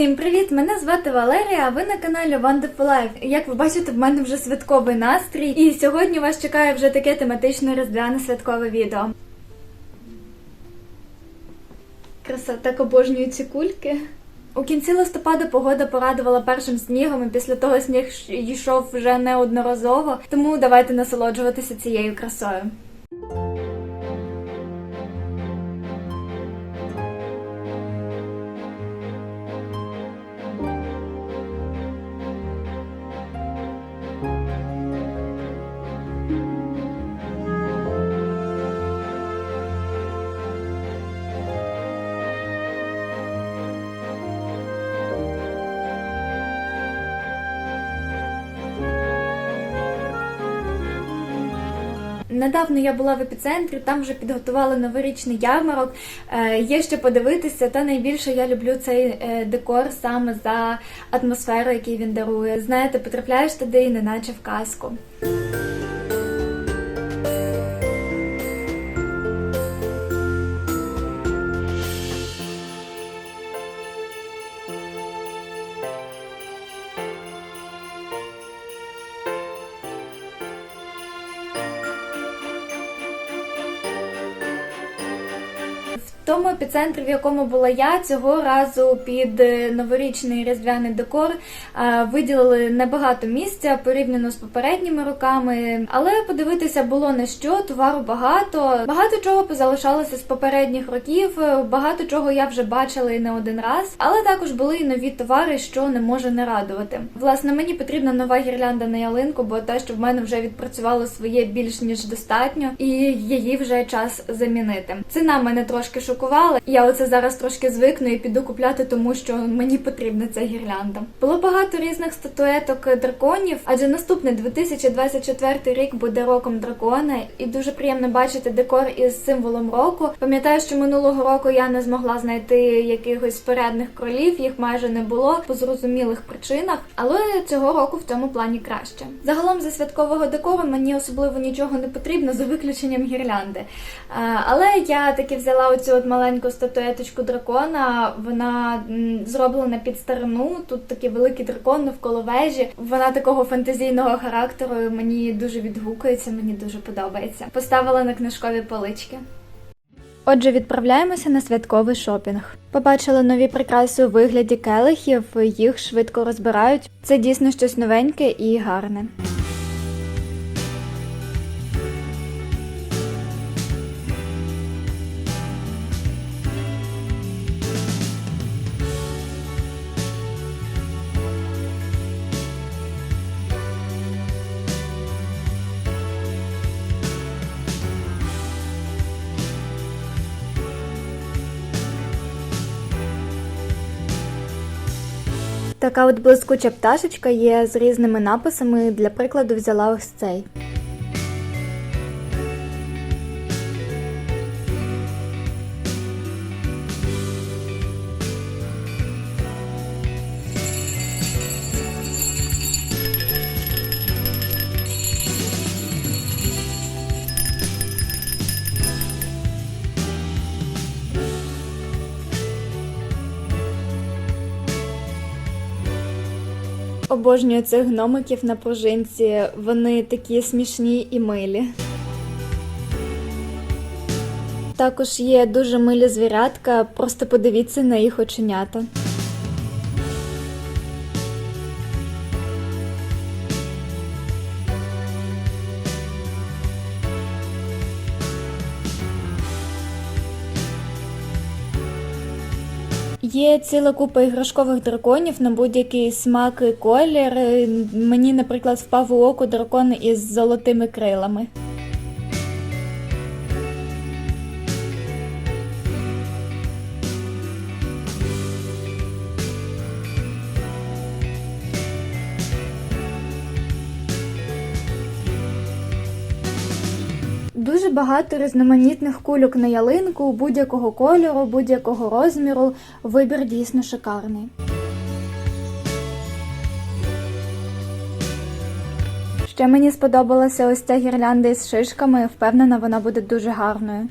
Всім привіт! Мене звати Валерія, а ви на каналі Wonderful Life. Як ви бачите, в мене вже святковий настрій, і сьогодні вас чекає вже таке тематичне різдвяне святкове відео. Краса, так обожнюю ці кульки. У кінці листопада погода порадувала першим снігом, і після того сніг йшов вже неодноразово, тому давайте насолоджуватися цією красою. Недавно я була в епіцентрі, там вже підготували новорічний ярмарок. Е, є що подивитися, та найбільше я люблю цей е, декор саме за атмосферу, який він дарує. Знаєте, потрапляєш туди і неначе в казку. Тому епіцентрі, в якому була я, цього разу під е, новорічний різдвяний декор е, виділили небагато місця порівняно з попередніми роками. Але подивитися було на що, товару багато. Багато чого позалишалося з попередніх років. е, Багато чого я вже бачила і не один раз. Але також були і нові товари, що не може не радувати. Власне, мені потрібна нова гірлянда на ялинку, бо те, що в мене вже відпрацювало своє більш ніж достатньо, і її вже час замінити. Ціна мене трошки шокувала. Я оце зараз трошки звикну і піду купляти, тому що мені потрібна ця гірлянда. Було багато різних статуеток драконів, адже наступний 2024 рік буде роком дракона, і дуже приємно бачити декор із символом року. Пам'ятаю, що минулого року я не змогла знайти якихось порядних кролів, їх майже не було по зрозумілих причинах, але цього року в цьому плані краще. Загалом за святкового декору мені особливо нічого не потрібно за виключенням гірлянди. Але я таки взяла оцю от маленьку статуеточку дракона. Вона зроблена під старину. Тут такий великий дракон навколо вежі. Вона такого фантазійного характеру. Мені дуже відгукується, мені дуже подобається. Поставила на книжкові полички. Отже, відправляємося на святковий шопінг. Побачили нові прикраси у вигляді келихів, їх швидко розбирають. Це дійсно щось новеньке і гарне. Така от блискуча пташечка є з різними написами. Для прикладу взяла ось цей. Обожнюю цих гномиків на пружинці. Вони такі смішні і милі. Також є дуже милі звірятка, просто подивіться на їх оченята. Є ціла купа іграшкових драконів на будь-який смак і колір. Мені, наприклад, впав у око дракон із золотими крилами. Багато різноманітних кульок на ялинку, будь-якого кольору, будь-якого розміру. Вибір дійсно шикарний. Ще мені сподобалася ось ця гірлянда із шишками. Впевнена, вона буде дуже гарною.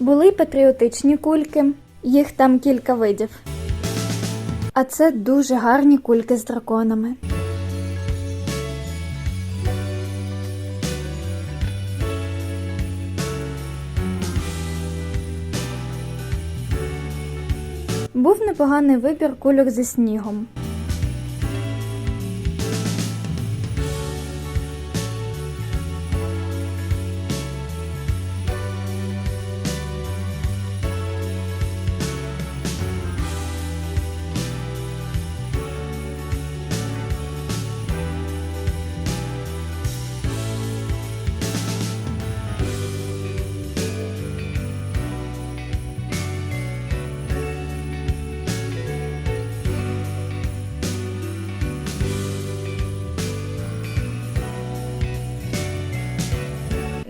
Були патріотичні кульки, їх там кілька видів. А це дуже гарні кульки з драконами. Був непоганий вибір кульок зі снігом.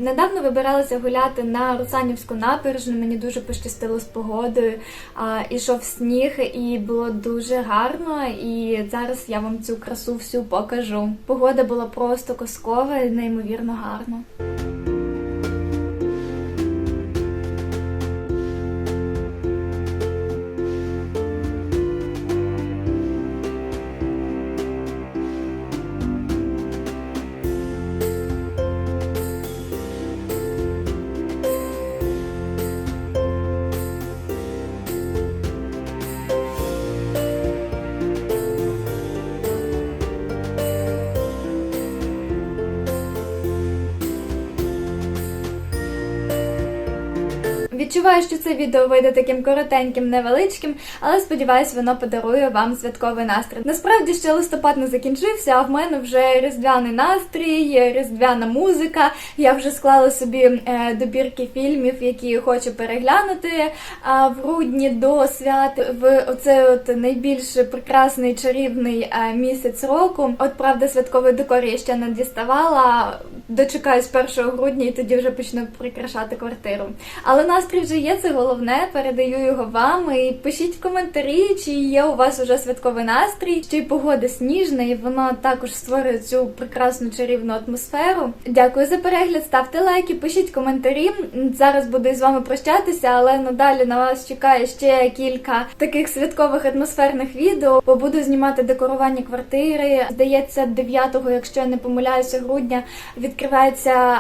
Недавно вибиралася гуляти на Русанівську набережну. Мені дуже пощастило з погодою. Ішов сніг, і було дуже гарно. І зараз я вам цю красу всю покажу. Погода була просто казкова неймовірно гарна. Відчуваю, що це відео вийде таким коротеньким, невеличким, але сподіваюсь, воно подарує вам святковий настрій. Насправді ще листопад не закінчився, а в мене вже різдвяний настрій, різдвяна музика. Я вже склала собі е, добірки фільмів, які хочу переглянути в грудні до свят в оцей от найбільш прекрасний чарівний е, місяць року. От правда, святковий декор я ще не діставала. Дочекаюсь 1 грудня і тоді вже почну прикрашати квартиру. Але настрій вже є, це головне. Передаю його вам. І пишіть в коментарі, чи є у вас уже святковий настрій, чи погода сніжна, і воно також створює цю прекрасну чарівну атмосферу. Дякую за перегляд, ставте лайки, пишіть коментарі. Зараз буду з вами прощатися, але надалі на вас чекає ще кілька таких святкових атмосферних відео. Бо буду знімати декорування квартири. Здається, 9-го, якщо я не помиляюся, грудня відкривається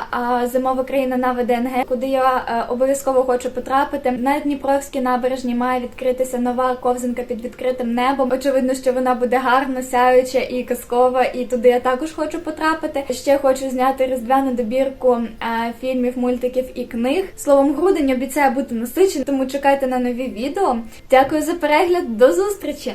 зимова країна на ВДНГ, куди я е, обов'язково хочу потрапити. На Дніпровській набережні має відкритися нова ковзанка під відкритим небом. Очевидно, що вона буде гарно, сяюча і казкова, і туди я також хочу потрапити. Ще хочу зняти різдвяну добірку е, фільмів, мультиків і книг. Словом, грудень обіцяє бути насиченим, тому чекайте на нові відео. Дякую за перегляд, до зустрічі!